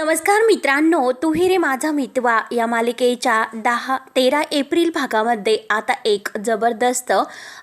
नमस्कार मित्रांनो तुही रे माझा मितवा. या मालिकेच्या दहा तेरा एप्रिल भागामध्ये आता एक जबरदस्त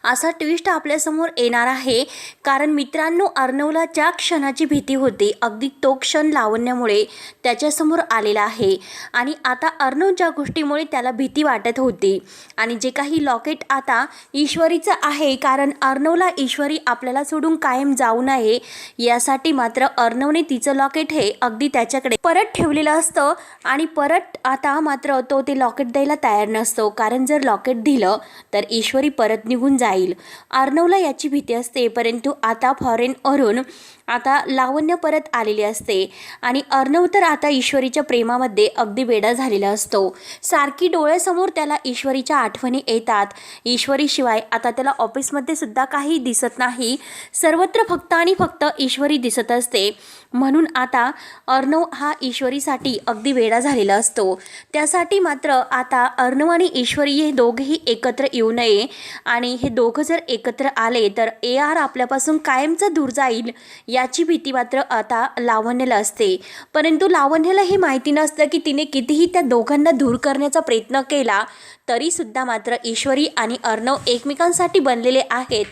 असा ट्विस्ट आपल्यासमोर येणार आहे. कारण मित्रांनो अर्णवला ज्या क्षणाची भीती होती. अगदी तो क्षण लावण्यामुळे त्याच्यासमोर आलेला आहे. आणि आता अर्णव ज्या गोष्टीमुळे त्याला भीती वाटत होती. आणि जे काही लॉकेट आता ईश्वरीचं आहे कारण अर्णवला ईश्वरी आपल्याला सोडून कायम जाऊ नये यासाठी मात्र अर्णवने तिचं लॉकेट हे अगदी त्याच्याकडे परत ठेवलेलं असतं आणि परत आता मात्र तो ते लॉकेट द्यायला तयार नसतो. कारण जर लॉकेट दिलं तर ईश्वरी परत निघून जाईल. अर्णवला याची भीती असते परंतु आता फॉरेन अरुण आता लावण्य परत आलेली असते. आणि अर्णव तर आता ईश्वरीच्या प्रेमामध्ये अगदी वेडा झालेला असतो. सारखी डोळ्यासमोर त्याला ईश्वरीच्या आठवणी येतात. ईश्वरीशिवाय आता त्याला ऑफिसमध्ये सुद्धा काही दिसत नाही. सर्वत्र फक्त आणि फक्त ईश्वरी दिसत असते. म्हणून आता अर्णव हा ईश्वरीसाठी अगदी वेडा झालेला असतो. त्यासाठी मात्र आता अर्णव आणि ईश्वरी हे दोघेही एकत्र येऊ नये. आणि हे दोघं जर एकत्र आले तर ए आर आपल्यापासून कायमचं दूर जाईल याची भीती मात्र आता लावण्याला असते. परंतु लावण्याला हे माहिती नसतं की तिने कितीही त्या दोघांना दूर करण्याचा प्रयत्न केला तरीसुद्धा मात्र ईश्वरी आणि अर्णव एकमेकांसाठी बनलेले आहेत.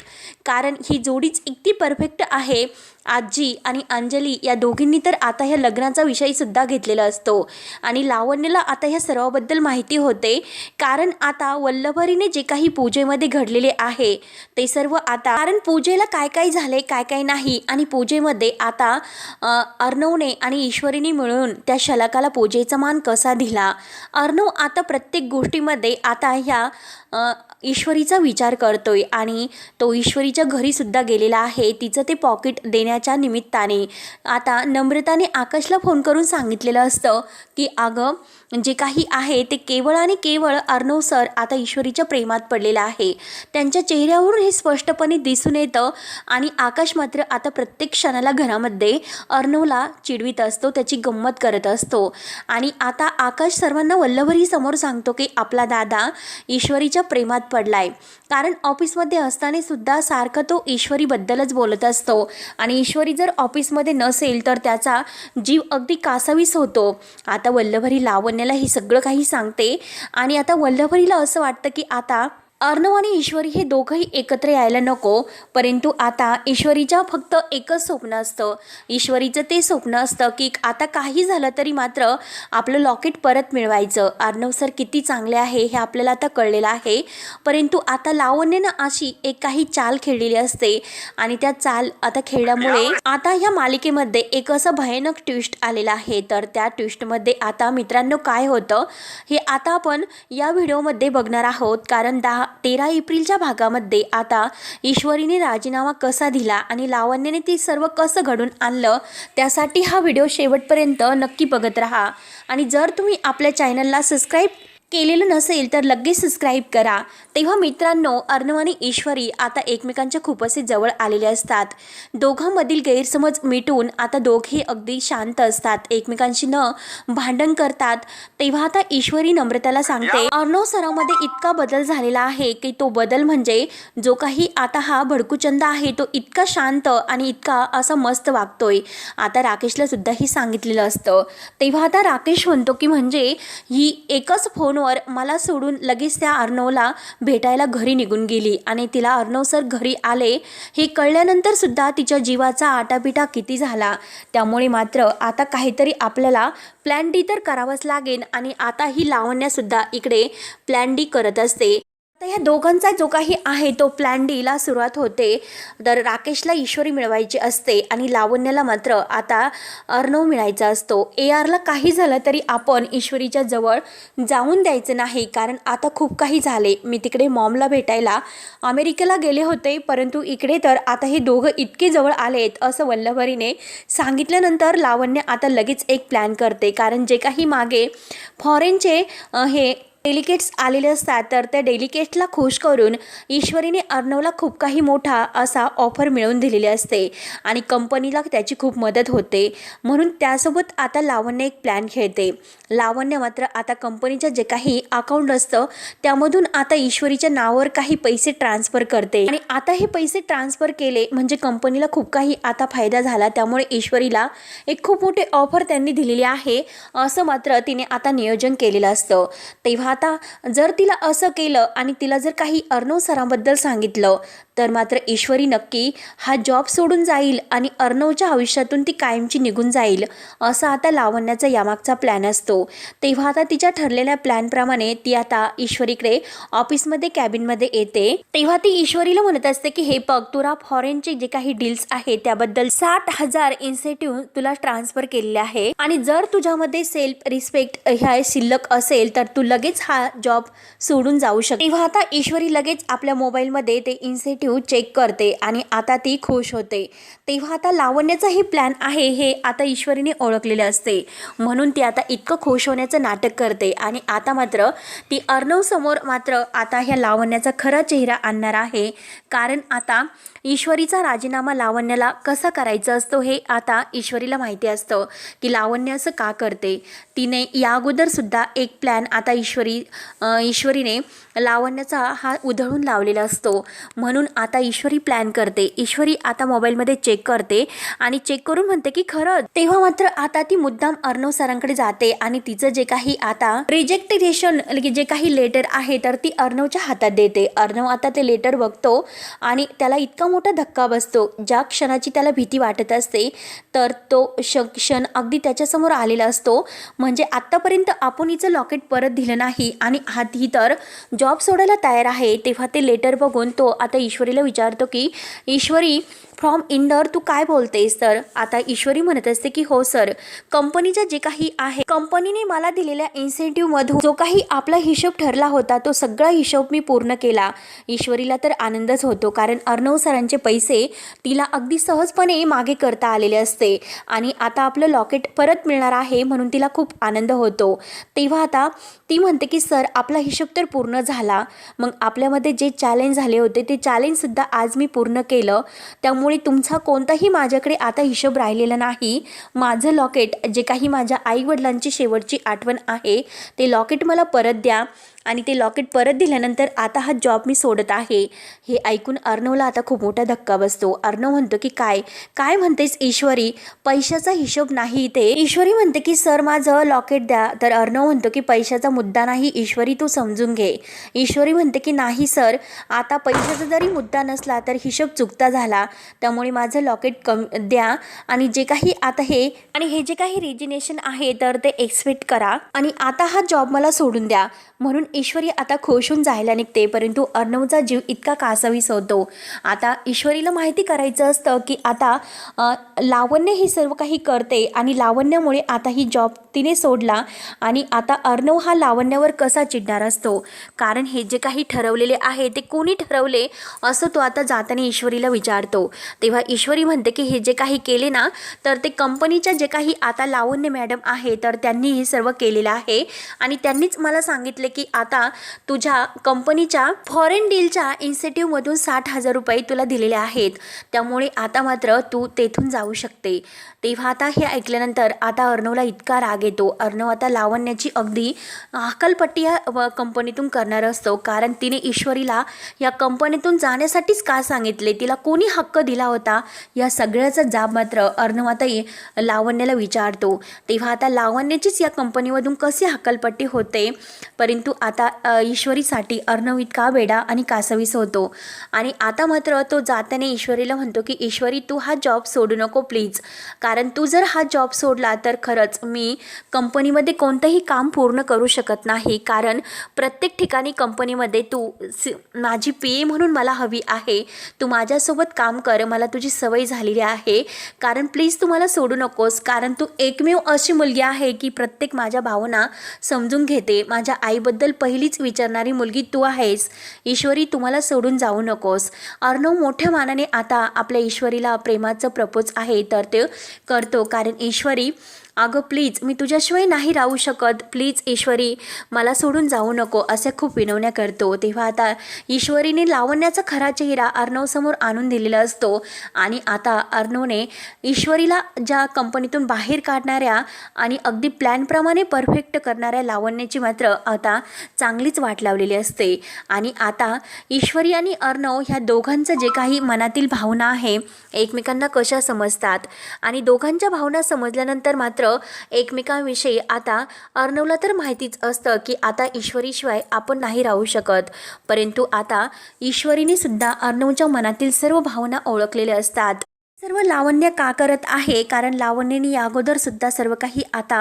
कारण ही जोडीच इतकी परफेक्ट आहे. आजी आणि अंजली या दोघींनी तर आता ह्या लग्नाचा विषयसुद्धा घेतलेला असतो. आणि लावण्याला आता ह्या सर्वाबद्दल माहिती होते. कारण आता वल्लभरीने जे काही पूजेमध्ये घडलेले आहे ते सर्व आता कारण पूजेला काय काय झाले काय काय नाही आणि पूजेमध्ये आता अर्णवने आणि ईश्वरीने मिळून त्या शलाकाला पूजेचा मान कसा दिला? अर्णव आता प्रत्येक गोष्टीमध्ये आता ह्या ईश्वरीचा विचार करतोय आणि तो ईश्वरीच्या घरीसुद्धा गेलेला आहे. तिचं ते पॉकेट देण्याच्या निमित्ताने. आता नम्रताने आकाशला फोन करून सांगितलेलं असतं की अगं जे काही आहे ते केवळ आणि केवळ अर्णव सर आता ईश्वरीच्या प्रेमात पडलेलं आहे. त्यांच्या चेहऱ्यावरून हे स्पष्टपणे दिसून येतं आणि आकाश मात्र आता प्रत्येक क्षणाला घरामध्ये अर्णवला चिडवीत असतो त्याची गंमत करत असतो. आणि आता आकाश सर्वांना वल्लभरी समोर सांगतो की आपला दादा ईश्वरीच्या प्रेमात पडलाय. कारण ऑफिसमध्ये असताना सुद्धा सारखं तो ईश्वरीबद्दलच बोलत असतो. आणि ईश्वरी जर ऑफिसमध्ये नसेल तर त्याचा जीव अगदी कासावीस होतो. आता वल्लभरी लावण्याला हे सगळं काही सांगते. आणि आता वल्लभरीला असं वाटतं की आता अर्णव आणि ईश्वरी हे दोघंही एकत्र यायला नको परंतु आता ईश्वरीच्या फक्त एकच स्वप्न असतं. ईश्वरीचं ते स्वप्न असतं की आता काही झालं तरी मात्र आपलं लॉकेट परत मिळवायचं. अर्णव सर किती चांगले आहे हे आपल्याला आता कळलेलं आहे. परंतु आता लावण्यानं अशी एक काही चाल खेळलेली असते आणि त्या चाल आता खेळल्यामुळे आता ह्या मालिकेमध्ये एक असं भयानक ट्विस्ट आलेलं आहे. तर त्या ट्विस्टमध्ये आता मित्रांनो काय होतं हे आता आपण या व्हिडिओमध्ये बघणार आहोत. कारण दहा तेरा एप्रिलच्या भागामध्ये आता ईश्वरीने राजीनामा कसा दिला आणि लावण्याने ते सर्व कसं घडून आणलं त्यासाठी हा व्हिडिओ शेवटपर्यंत नक्की बघत राहा. आणि जर तुम्ही आपल्या चॅनलला सबस्क्राईब केलेलं नसेल तर लगेच सबस्क्राईब करा. तेव्हा मित्रांनो अर्णव आणि ईश्वरी आता एकमेकांच्या खूप असे जवळ आलेले असतात. दोघांमधील गैरसमज मिटून आता दोघे अगदी शांत असतात. एकमेकांशी न भांडण करतात. तेव्हा आता ईश्वरी नम्रताला सांगते अर्णव सरामध्ये इतका बदल झालेला आहे की तो बदल म्हणजे जो काही आता हा भडकूचंद आहे तो इतका शांत आणि इतका असा मस्त वागतोय. आता राकेशला सुद्धा ही सांगितलेलं असतं. तेव्हा आता राकेश म्हणतो की म्हणजे ही एकच फोन फोनवर मला सोडून लगेच त्या अर्णवला भेटायला घरी निघून गेली आणि तिला अर्णव सर घरी आले. हे कळल्यानंतर सुद्धा तिच्या जीवाचा आटापिटा किती झाला. त्यामुळे मात्र आता काहीतरी आपल्याला प्लॅन डी तर करावंच लागेल आणि आता ही लावण्यासुद्धा इकडे प्लॅन डी करत असते. तर ह्या दोघांचा जो काही आहे तो प्लॅन डीला सुरुवात होते. तर राकेशला ईश्वरी मिळवायची असते आणि लावण्याला मात्र आता अर्णव मिळायचा असतो. ए आरला काही झालं तरी आपण ईश्वरीच्या जवळ जाऊन द्यायचं नाही कारण आता खूप काही झाले. मी तिकडे मॉमला भेटायला अमेरिकेला गेले होते परंतु इकडे तर आता हे दोघं इतके जवळ आले आहेत असं वल्लभरीने सांगितल्यानंतर लावण्य आता लगेच एक प्लॅन करते. कारण जे काही मागे फॉरेनचे हे डेलिकेट्स आलेले असतात तर त्या डेलिकेट्सला खुश करून ईश्वरीने अर्णवला खूप काही मोठा असा ऑफर मिळवून दिलेली असते आणि कंपनीला त्याची खूप मदत होते. म्हणून त्यासोबत आता लावण्य एक प्लॅन खेळते. लावण्य मात्र आता कंपनीचं जे काही अकाउंट असतं त्यामधून आता ईश्वरीच्या नावावर काही पैसे ट्रान्सफर करते. आणि आता हे पैसे ट्रान्सफर केले म्हणजे कंपनीला खूप काही आता फायदा झाला. त्यामुळे ईश्वरीला एक खूप मोठी ऑफर त्यांनी दिलेली आहे असं मात्र तिने आता नियोजन केलेलं असतं. तेव्हा आता जर तिला असं केलं आणि तिला जर काही अर्णव सरांबद्दल सांगितलं तर मात्र ईश्वरी नक्की हा जॉब सोडून जाईल आणि अर्णवच्या आयुष्यातून ती कायमची निघून जाईल असा आता लावण्याचा यामागचा प्लॅन असतो. तेव्हा आता तिच्या ठरलेल्या प्लॅनप्रमाणे ती आता ईश्वरीकडे ऑफिसमध्ये कॅबिनमध्ये येते. तेव्हा ती ईश्वरीला म्हणत असते की हे बघ तुला फॉरेनचे जे काही डील्स आहे त्याबद्दल साठ हजार इन्सेटिव्ह तुला ट्रान्सफर केलेले आहे आणि जर तुझ्यामध्ये सेल्फ रिस्पेक्ट ह्या शिल्लक असेल तर तू लगेच हा जॉब सोडून जाऊ शकते. तेव्हा आता ईश्वरी लगेच आपल्या मोबाईलमध्ये ते इन्सेटिव्ह चेक करते आणि आता ती खुश होते. तेव्हा आता लावण्याचा हे प्लॅन आहे हे आता ईश्वरीने ओळखलेले असते. म्हणून ती आता इतकं खुश होण्याचं नाटक करते आणि आता मात्र ती अर्णवसमोर मात्र आता ह्या लावण्याचा खरा चेहरा आणणार आहे. कारण आता ईश्वरीचा राजीनामा लावण्याला कसा करायचा असतो हे आता ईश्वरीला माहिती असतं की लावण्य असं का करते. तिने या अगोदरसुद्धा एक प्लॅन आता ईश्वरी ईश्वरीने लावण्याचा हा उधळून लावलेला असतो. म्हणून आता ईश्वरी प्लॅन करते. ईश्वरी आता मोबाईलमध्ये चेक करते आणि चेक करून म्हणते की खरं तेव्हा मात्र आता ती मुद्दाम अर्णव सरांकडे जाते आणि तिचं जे काही आता रिजेक्टेशन म्हणजे जे काही लेटर आहे तर ती अर्णवच्या हातात देते. अर्णव आता ते लेटर बघतो आणि त्याला इतका मोठा धक्का बसतो. ज्या क्षणाची त्याला भीती वाटत असते तर तो श क्षण अगदी त्याच्यासमोर आलेला असतो. म्हणजे आत्तापर्यंत आपण हिचं लॉकेट परत दिलं नाही आणि हात ही तर जॉब सोडायला तयार आहे तेव्हा ते लेटर बघून तो आता ईश्वरीला विचारतो की ईश्वरी फ्रॉम इंडर तू काय बोलतेस तर आता ईश्वरी म्हणत असते की हो सर कंपनीचं जे काही आहे कंपनीने मला दिलेल्या इन्सेंटिव्हमधून जो काही आपला हिशोब ठरला होता तो सगळा हिशोब मी पूर्ण केला. ईश्वरीला तर आनंदच होतो कारण अर्णव सरांचे पैसे तिला अगदी सहजपणे मागे करता आलेले असते. आणि आता आपलं लॉकेट परत मिळणार आहे म्हणून तिला खूप आनंद होतो. तेव्हा आता ती म्हणते की सर आपला हिशोब तर पूर्ण झाला. मग आपल्यामध्ये जे चॅलेंज झाले होते ते चॅलेंजसुद्धा आज मी पूर्ण केलं. त्यामुळे तुमचा कोणताही माझ्याकडे आता हिशोब राहिलेला नाही. माझं लॉकेट जे काही माझ्या आईवडिलांची शेवटची आठवण आहे ते लॉकेट मला परत द्या. आणि ते लॉकेट परत दिल्यानंतर आता हा जॉब मी सोडत आहे. हे ऐकून अर्णवला आता खूप मोठा धक्का बसतो. अर्णव म्हणतो की काय? काय म्हणतेस ईश्वरी? पैशाचा हिशोब नाही इथे. ईश्वरी म्हणते की सर माझं लॉकेट द्या. तर अर्णव म्हणतो की पैशाचा मुद्दा नाही ईश्वरी तू समजून घे. ईश्वरी म्हणते की नाही सर. आता पैशाचा जरी मुद्दा नसला तर हिशोब चुकता झाला. त्यामुळे माझं लॉकेट कम द्या. आणि जे काही आता हे आणि हे जे काही रिजिनेशन आहे तर ते एक्सपेक्ट करा. आणि आता हा जॉब मला सोडून द्या. म्हणून ईश्वरी आता खुश होऊन जायला निघते. परंतु अर्णवचा जीव इतका कासावीस होतो. आता ईश्वरीला माहिती करायचं असतं की आता लावण्य हे सर्व काही करते. आणि लावण्यामुळे आता ही जॉब तिने सोडला. आणि आता अर्णव हा लावण्यावर कसा चिडणार असतो? कारण हे जे काही ठरवलेले आहे ते कोणी ठरवले? असं तो आता जाताना ईश्वरीला विचारतो. तेव्हा ईश्वरी म्हणते की हे जे काही केले ना तर ते कंपनीच्या जे काही आता लावण्य मॅडम आहे तर त्यांनी हे सर्व केलेलं आहे. आणि त्यांनीच मला सांगितले की आता तुझ्या कंपनीच्या फॉरेन डीलच्या इन्सेटिव्हमधून साठ हजार रुपये तुला दिलेले आहेत. त्यामुळे आता मात्र तू तेथून जाऊ शकते. तेव्हा आता हे ऐकल्यानंतर आता अर्णवला इतका राग येतो. अर्णव आता लावण्याची अगदी अकलपट्टी या व कंपनीतून करणार असतो. कारण तिने ईश्वरीला या कंपनीतून जाण्यासाठीच का सांगितले? तिला कोणी हक्क दिला होता. या सगळ्याचा जाब मात्र अर्णवाताई ये- लावण्याला विचारतो. तेव्हा आता लावण्याचीच या कंपनीमधून कशी हकलपट्टी होते? परंतु आता ईश्वरीसाठी अर्णव इतका वेडा आणि कासवीस होतो. आणि आता मात्र तो जाताना ईश्वरीला म्हणतो की ईश्वरी तू हा जॉब सोडू नको प्लीज. कारण तू जर हा जॉब सोडला तर खरंच मी कंपनीमध्ये कोणतंही काम पूर्ण करू शकत नाही. कारण प्रत्येक ठिकाणी कंपनीमध्ये तू माझी पी ए म्हणून मला हवी आहे. तू माझ्यासोबत काम कर मला तुझी सवय झालेली आहे. कारण प्लीज तू मला सोडू नकोस. कारण तू एकमेव अशी मुलगी आहे की प्रत्येक माझ्या भावना समजून घेते. माझ्या आईबद्दल पहिलीच विचारणारी मुलगी तू आहेस. ईश्वरी तुम्हाला सोडून जाऊ नकोस. अर्णव मोठ्या मानाने आता आपल्या ईश्वरीला प्रेमाचं प्रपोज आहे तर ते करतो. कारण ईश्वरी अगं प्लीज मी तुझ्याशिवाय नाही राहू शकत. प्लीज ईश्वरी मला सोडून जाऊ नको असे खूप विनवण्या करतो. तेव्हा आता ईश्वरीने लावण्याचा खरा चेहरा अर्णवसमोर आणून दिलेला असतो. आणि आता अर्णवने ईश्वरीला ज्या कंपनीतून बाहेर काढणाऱ्या आणि अगदी प्लॅनप्रमाणे परफेक्ट करणाऱ्या लावण्याची मात्र आता चांगलीच वाट लावलेली असते. आणि आता ईश्वरी आणि अर्णव ह्या दोघांचं जे काही मनातील भावना आहे एकमेकांना कशा समजतात? आणि दोघांच्या भावना समजल्यानंतर मात्र एकमेकांविषयी आता अर्णवला तर माहितीच असतं की आता ईश्वरीशिवाय आपण नाही राहू शकत. परंतु आता ईश्वरीने सुद्धा अर्णवच्या मनातील सर्व भावना ओळखलेल्या असतात. सर्व लावण्य का करत आहे? कारण लावण्याने या अगोदर सुद्धा सर्व काही आता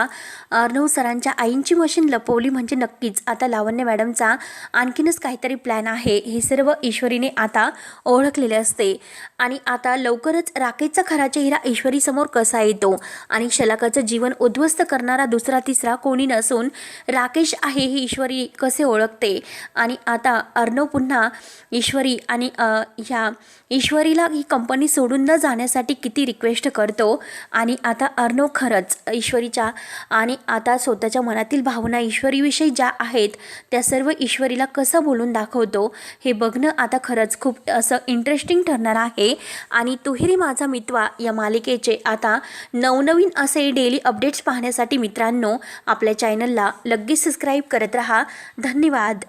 अर्णव सरांच्या आईंची मशीन लपवली म्हणजे नक्कीच. आता लावण्य मॅडमचा आणखीनच काहीतरी प्लॅन आहे. हे सर्व ईश्वरीने आता ओळखलेले असते. आणि आता लवकरच राकेशचा खरा चेहरा ईश्वरीसमोर कसा येतो? आणि शलाकाचं जीवन उद्ध्वस्त करणारा दुसरा तिसरा कोणी नसून राकेश आहे हे ईश्वरी कसे ओळखते? आणि आता अर्णव पुन्हा ईश्वरी आणि ह्या ईश्वरीला ही कंपनी सोडून न जाण्यास जाण्यासाठी किती रिक्वेस्ट करतो? आणि आता अर्णव खरंच ईश्वरीच्या आणि आता स्वतःच्या मनातील भावना ईश्वरीविषयी ज्या आहेत त्या सर्व ईश्वरीला कसं बोलून दाखवतो हे बघणं आता खरंच खूप असं इंटरेस्टिंग ठरणार आहे. आणि तुहिरी माझा मित्वा या मालिकेचे आता नवनवीन असे डेली अपडेट्स पाहण्यासाठी मित्रांनो आपल्या चॅनलला लगेच सबस्क्राईब करत राहा. धन्यवाद.